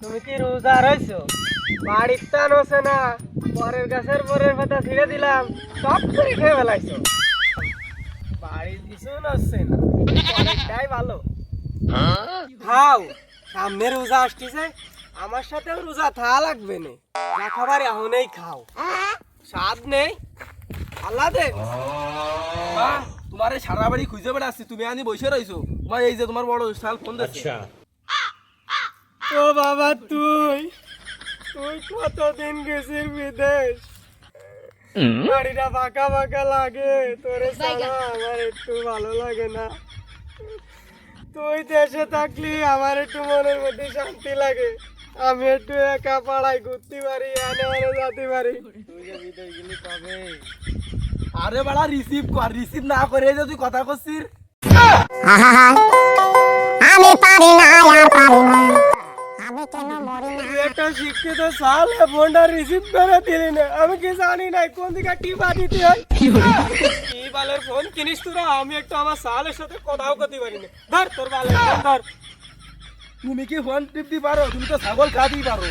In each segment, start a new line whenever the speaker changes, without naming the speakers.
তুমি কি রোজা রইছো? বাড়ির টান হচ্ছে না? পরের গাছের পরের পাতা ছিঁড়ে দিলাম, সব করে খেয়ে ফেলাইছো। বাড়ির কিছু না। ভালো। সামনে রোজা আসতেছে, আমার সাথেও রোজা থা লাগবে না। যা খাবার এখনই খাও। স্বাদ নেই। আল্লাহ দেখ
তোমার সারা বাড়ি খুঁজে বেড়াচ্ছি, তুমি আনি বসে রইছো। মা, এই যে তোমার বড় ফোন দিচ্ছে।
ও বাবা তুই? তুই কতদিন গেছিস বিদেশ? বাড়িটা ফাঁকা ফাঁকা লাগে তোরে ছাড়া আমার একটু ভালো লাগে না। তুই দেশে থাকলি আমার একটু মনের মধ্যে শান্তি লাগে। আমি একটু একা পাড়ায় ঘুরতে পারি আনে আনে যেতে পারি। তুই যে বিদেশ গেলি কবে?
আরে বাড়া রিসিভ কর রিসিভ না করে যে তুই কথা করছিস
আমি পারি না আর পারি না। কেন মরি না।
একটা শিক্ষিত সাল ফোনটা রিসিভ করে দিলি না। আমি কি জানি না কোন দিকে টিপা দিতে হয়। কি বালের ফোন কিনিস তোরা আমি একটু আমার সালের সাথে কথাও করতে পারি না। ধর তোর বালের ফোন ধর।
তুমি কি ফোন টিপতে পারো? তুমি তো ছাগল খাতেই পারো।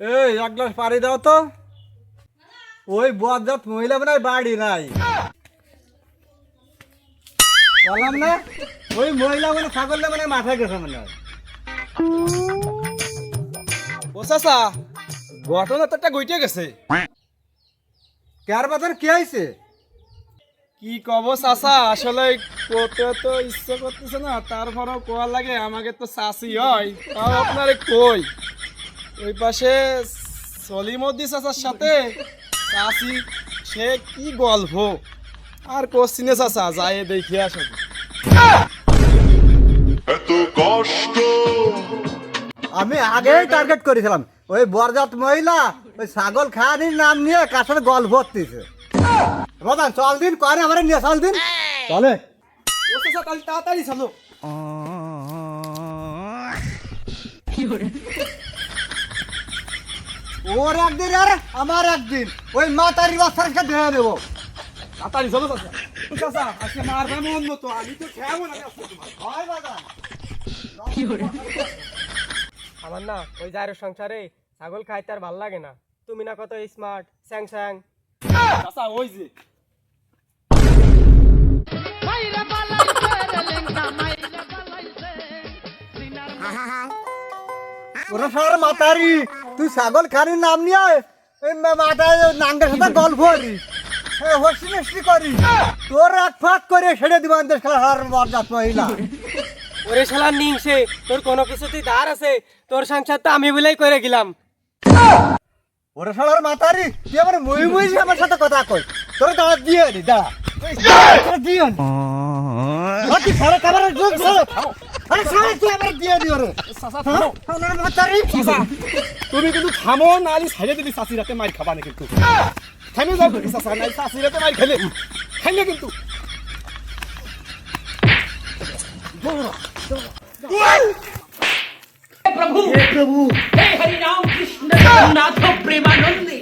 এই এক গ্লাস পানি দাও তো। ওই বদজাত মহিলা মনে বাড়ি নাই। বললাম না, ওই মহিলা মানে ছাগলটা মানে মাথায় গেছে মনে হয়।
ও ঘটনা তো একটা গইটে গেছে।
কার বাজার, কে আইছে?
কি কব চাচা, আসলে কোতে তো ইচ্ছে করতেছে না তারপরেও কোয়ার লাগে, আমাকে তো চাষি হয়, তাও আপনারে কই? ওই পাশে সলিমদ্দি চাচার সাথে চাষি সে কি গল্প? আর কোশ্চিনে চাচা যায় দেখে আসো।
এত কষ্ট।
আমি আগেই টার্গেট করেছিলাম। ওই বরজাত মহিলা ওই ছাগল খানির নাম নিয়ে সাথে গল্প করতেছে। বাবা চল দিন করে আমার নিয়ে চল দিন। চলে।
তাড়াতাড়ি চলো।
ওর একদিন আর আমার একদিন। ওই মাতারি বাচ্চার সাথে ধরে দেবো
তাড়াতাড়ি চলো চাচা চাচা আজকে মারবা মন মতো আমি তো খেয়াবো না
হয় বাবা
আমার না ওই যার সংসারে ছাগল খাইতে আর ভালো লাগে না। তুমি না কত স্মার্ট স্যাং স্যাং
চাচা ওই যে।
ওরা সবার মাতারি। তুই ছাগল খানির নাম নিয়ে মাথায় নাঙ্গের সাথে গল্প করি। হস্তি মিষ্টি করি। তোর এক ফাঁক করে ছেড়ে দিবা দেশ খেলা হার বরজাত মহিলা।
ওরে শালা নিংসে তোর কোনো কিছুতেই ধার আছে। তোর সংসার তো আমি বলেই করে গেলাম।
ওরা সবার মাতারি তুই আমার মই মই আমার সাথে কথা কই তোর দাঁড়া দিয়ে নি দাঁড়া। তোরা দিয়ে নি ও তুই সারা খাবার যোগ
তুমি কিন্তু থামো নালি সাইডে দিলি শাশিরাতে মার খাবা না কিন্তু। থামে যাও তুমি শাশা নালি মার খেলে। খাইলে কিন্তু।
প্রভু। হে প্রভু। হে হরি রাম কৃষ্ণ নাথ প্রেমানন্দে।